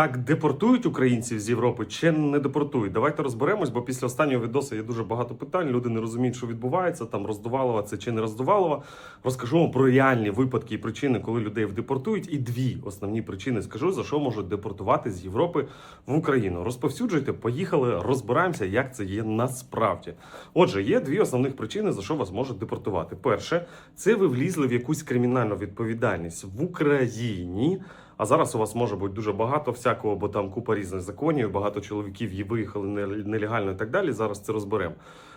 так депортують українців з Європи чи не депортують? Давайте розберемось, бо після останнього відосу є дуже багато питань. Люди не розуміють, що відбувається. Там роздувалова це чи не роздувалова. Розкажу вам про реальні випадки і причини, коли людей депортують. І дві основні причини скажу, за що можуть депортувати з Європи в Україну. Розповсюджуйте, поїхали, розбираємося, як це є насправді. Отже, є дві основних причини, за що вас можуть депортувати. Перше, це ви влізли в якусь кримінальну відповідальність в Україні. А зараз у вас може бути дуже багато всякого, бо там купа різних законів, багато чоловіків і виїхали нел- нелегально і так далі. Зараз це розберемо.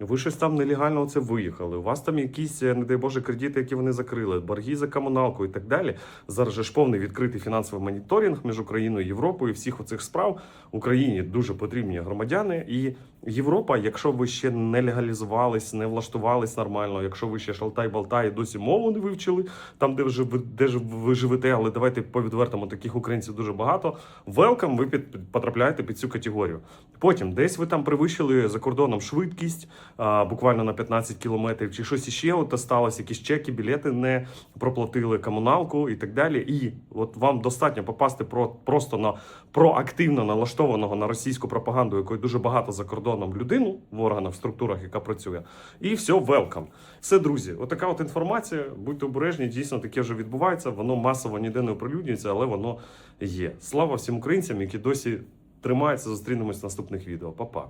Ви щось там нелегально це виїхали. У вас там якісь, е, не дай Боже, кредити, які вони закрили, борги за комуналку і так далі. Зараз же ж повний відкритий фінансовий моніторинг між Україною і Європою. Всіх оцих справ Україні дуже потрібні громадяни. І Європа, якщо ви ще не легалізувались, не влаштувались нормально, якщо ви ще шалтай-балтай досі мову не вивчили, там, де вже де ж ви живете, але давайте по відвертому таких українців дуже багато. Велкам, ви під, потрапляєте під цю категорію. Потім десь ви там перевищили за кордоном швидкість а, буквально на 15 кілометрів, чи щось іще от сталося, якісь чеки, білети не проплатили комуналку і так далі. І от вам достатньо попасти про просто на проактивно налаштованого на російську пропаганду, якої дуже багато за кордоном людину в органах, в структурах, яка працює, і все, велкам. Все, друзі, отака от інформація. Будьте обережні, дійсно таке вже відбувається. Воно масово ніде не оприлюднюється, але воно є. Слава всім українцям, які досі тримаються. Зустрінемось в наступних відео. Па-па.